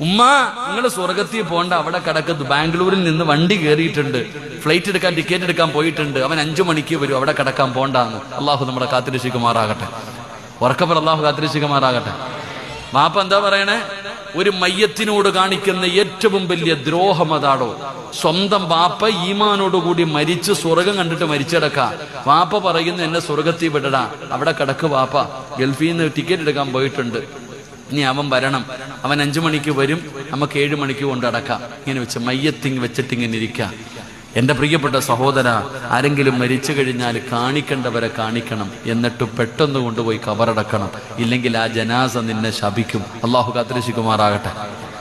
ഉമ്മ നിങ്ങൾ സ്വർഗത്തിൽ പോണ്ട അവിടെ കിടക്കുന്നു ബാംഗ്ലൂരിൽ നിന്ന് വണ്ടി കയറിയിട്ടുണ്ട് ഫ്ലൈറ്റ് എടുക്കാൻ ടിക്കറ്റ് എടുക്കാൻ പോയിട്ടുണ്ട്. അവൻ അഞ്ചു മണിക്ക് വരും അവിടെ കിടക്കാൻ പോണ്ടാന്ന്. അള്ളാഹു നമ്മുടെ കാത്തിരക്ഷിക്കുമാറാകട്ടെ. ഉറക്കപ്പർ അള്ളാഹു കാത്തിരക്ഷിക്കുമാറാകട്ടെ. മാപ്പ എന്താ പറയണേ? ഒരു മയ്യത്തിനോട് കാണിക്കുന്ന ഏറ്റവും വലിയ ദ്രോഹം അതാടോ? സ്വന്തം വാപ്പ ഈമാനോടുകൂടി മരിച്ച് സ്വർഗം കണ്ടിട്ട് മരിച്ചടക്ക. വാപ്പ പറയുന്നു എന്നെ സ്വർഗത്തിൽ വിടടാ. അവിടെ കിടക്ക് വാപ്പ. ഗൾഫിൽ നിന്ന് ടിക്കറ്റ് എടുക്കാൻ പോയിട്ടുണ്ട്. ഇനി അവൻ വരണം. അവൻ അഞ്ചു മണിക്ക് വരും. നമുക്ക് ഏഴ് മണിക്ക് കൊണ്ടടക്കാം ഇങ്ങനെ വെച്ച് മയ്യത്തിങ് വെച്ചിട്ടിങ്ങനെ ഇരിക്കാം. എന്റെ പ്രിയപ്പെട്ട സഹോദര ആരെങ്കിലും മരിച്ചു കഴിഞ്ഞാൽ കാണിക്കേണ്ടവരെ കാണിക്കണം. എന്നിട്ട് പെട്ടെന്ന് കൊണ്ടുപോയി കവറടക്കണം ഇല്ലെങ്കിൽ ആ ജനാസ നിന്നെ ശപിക്കും. അള്ളാഹു കാത്തിരശിക്കുമാറാകട്ടെ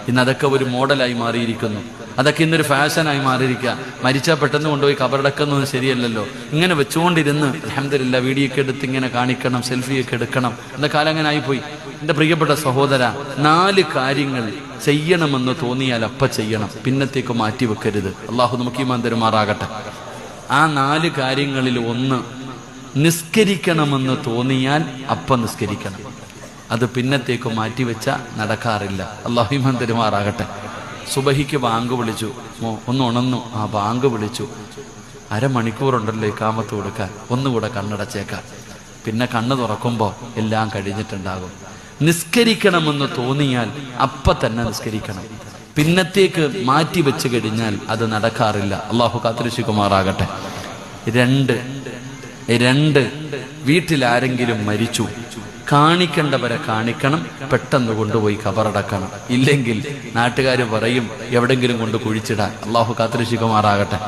ഇന്ന് അതൊക്കെ ഒരു മോഡലായി മാറിയിരിക്കുന്നു. അതൊക്കെ ഇന്നൊരു ഫാഷനായി മാറിയിരിക്കുക. മരിച്ചാൽ പെട്ടെന്ന് കൊണ്ടുപോയി കബറടക്കുന്നത് ശരിയല്ലല്ലോ. ഇങ്ങനെ വെച്ചുകൊണ്ടിരുന്ന് അഹമ്മദില്ല വീഡിയോ ഒക്കെ എടുത്ത് ഇങ്ങനെ കാണിക്കണം സെൽഫിയൊക്കെ എടുക്കണം. എന്ന കാലം അങ്ങനെ ആയിപ്പോയി. എന്റെ പ്രിയപ്പെട്ട സഹോദര നാല് കാര്യങ്ങൾ ചെയ്യണമെന്ന് തോന്നിയാൽ അപ്പ ചെയ്യണം. പിന്നത്തേക്ക് മാറ്റി വെക്കരുത്. അള്ളാഹു നമുക്ക് ഈ തരുമാറാകട്ടെ. ആ നാല് കാര്യങ്ങളിൽ ഒന്ന് നിസ്കരിക്കണമെന്ന് തോന്നിയാൽ അപ്പ നിസ്കരിക്കണം. അത് പിന്നത്തേക്ക് മാറ്റിവെച്ച നടക്കാറില്ല. അള്ളാഹിമാൻ തരുമാറാകട്ടെ. സുബഹിക്ക് ബാങ്ക് വിളിച്ചു. ഒന്ന് ഉണന്നു. ആ ബാങ്ക് വിളിച്ചു. അരമണിക്കൂറുണ്ടല്ലോ ഈ കാമത്ത് കൊടുക്കാൻ. ഒന്നുകൂടെ കണ്ണടച്ചേക്കാൻ പിന്നെ കണ്ണ് തുറക്കുമ്പോൾ എല്ലാം കഴിഞ്ഞിട്ടുണ്ടാകും. നിസ്കരിക്കണമെന്ന് തോന്നിയാൽ അപ്പ തന്നെ നിസ്കരിക്കണം. പിന്നത്തേക്ക് മാറ്റി വെച്ച് കഴിഞ്ഞാൽ അത് നടക്കാറില്ല. അള്ളാഹു കാത്തിരശികുമാറാകട്ടെ രണ്ട് രണ്ട്. വീട്ടിലാരെങ്കിലും മരിച്ചു. കാണിക്കേണ്ടവരെ കാണിക്കണം പെട്ടെന്ന് കൊണ്ടുപോയി കബറടക്കണം. ഇല്ലെങ്കിൽ നാട്ടുകാർ പറയും എവിടെങ്കിലും കൊണ്ട് കുഴിച്ചിടാൻ. അള്ളാഹു കാത്തിരശികുമാറാകട്ടെ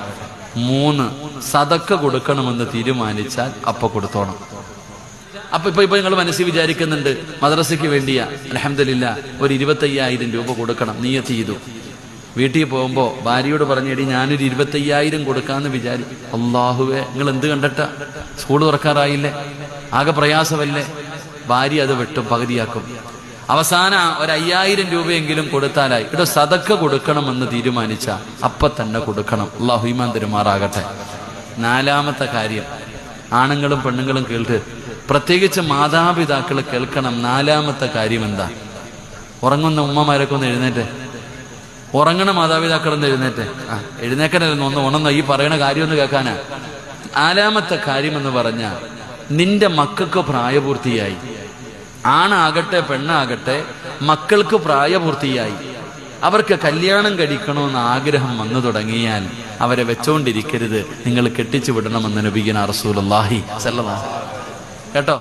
മൂന്ന് സതക്ക കൊടുക്കണമെന്ന് തീരുമാനിച്ചാൽ അപ്പൊ കൊടുത്തോണം. അപ്പൊ ഇപ്പൊ ഇപ്പൊ നിങ്ങൾ മനസ്സിൽ വിചാരിക്കുന്നുണ്ട് മദ്രസയ്ക്ക് വേണ്ടിയാ. അലഹമില്ല ഒരു ഇരുപത്തയ്യായിരം രൂപ കൊടുക്കണം നീയത്ത് ചെയ്തു. വീട്ടിൽ പോകുമ്പോ ഭാര്യയോട് പറഞ്ഞേടി ഞാനൊരു ഇരുപത്തയ്യായിരം കൊടുക്കാന്ന് വിചാരി അള്ളാഹുവേ നിങ്ങൾ എന്ത് കണ്ടിട്ട? സ്കൂൾ തുറക്കാറായില്ലേ? ആകെ പ്രയാസമല്ലേ? ഭാര്യ അത് വെട്ടും പകുതിയാക്കും. അവസാന ഒരു അയ്യായിരം രൂപയെങ്കിലും കൊടുത്താലായി. ഇവിടെ സതക്ക കൊടുക്കണമെന്ന് തീരുമാനിച്ച അപ്പൊ തന്നെ കൊടുക്കണം. അള്ളാഹു തെരുമാറാകട്ടെ. നാലാമത്തെ കാര്യം. ആണുങ്ങളും പെണ്ണുങ്ങളും കേൾക്ക്. പ്രത്യേകിച്ച് മാതാപിതാക്കൾ കേൾക്കണം. നാലാമത്തെ കാര്യം എന്താ ഉറങ്ങുന്ന ഉമ്മമാരൊക്കെ ഒന്ന് എഴുന്നേറ്റ്. ഉറങ്ങണ മാതാപിതാക്കൾ ഒന്ന് എഴുന്നേറ്റ്. ആ ഒന്ന് ഉണന്നോ ഈ പറയണ കാര്യം ഒന്ന് കേൾക്കാനാ. നാലാമത്തെ കാര്യം എന്ന് പറഞ്ഞ നിന്റെ മക്കൾക്ക് പ്രായപൂർത്തിയായി. ആണാകട്ടെ പെണ്ണാകട്ടെ മക്കൾക്ക് പ്രായപൂർത്തിയായി. അവർക്ക് കല്യാണം കഴിക്കണമെന്ന് ആഗ്രഹം വന്നു തുടങ്ങിയാൽ അവരെ വെച്ചോണ്ടിരിക്കരുത്. നിങ്ങൾ കെട്ടിച്ചു വിടണമെന്ന് നബിഗിന സല്ലല്ലാഹു കേട്ടോ?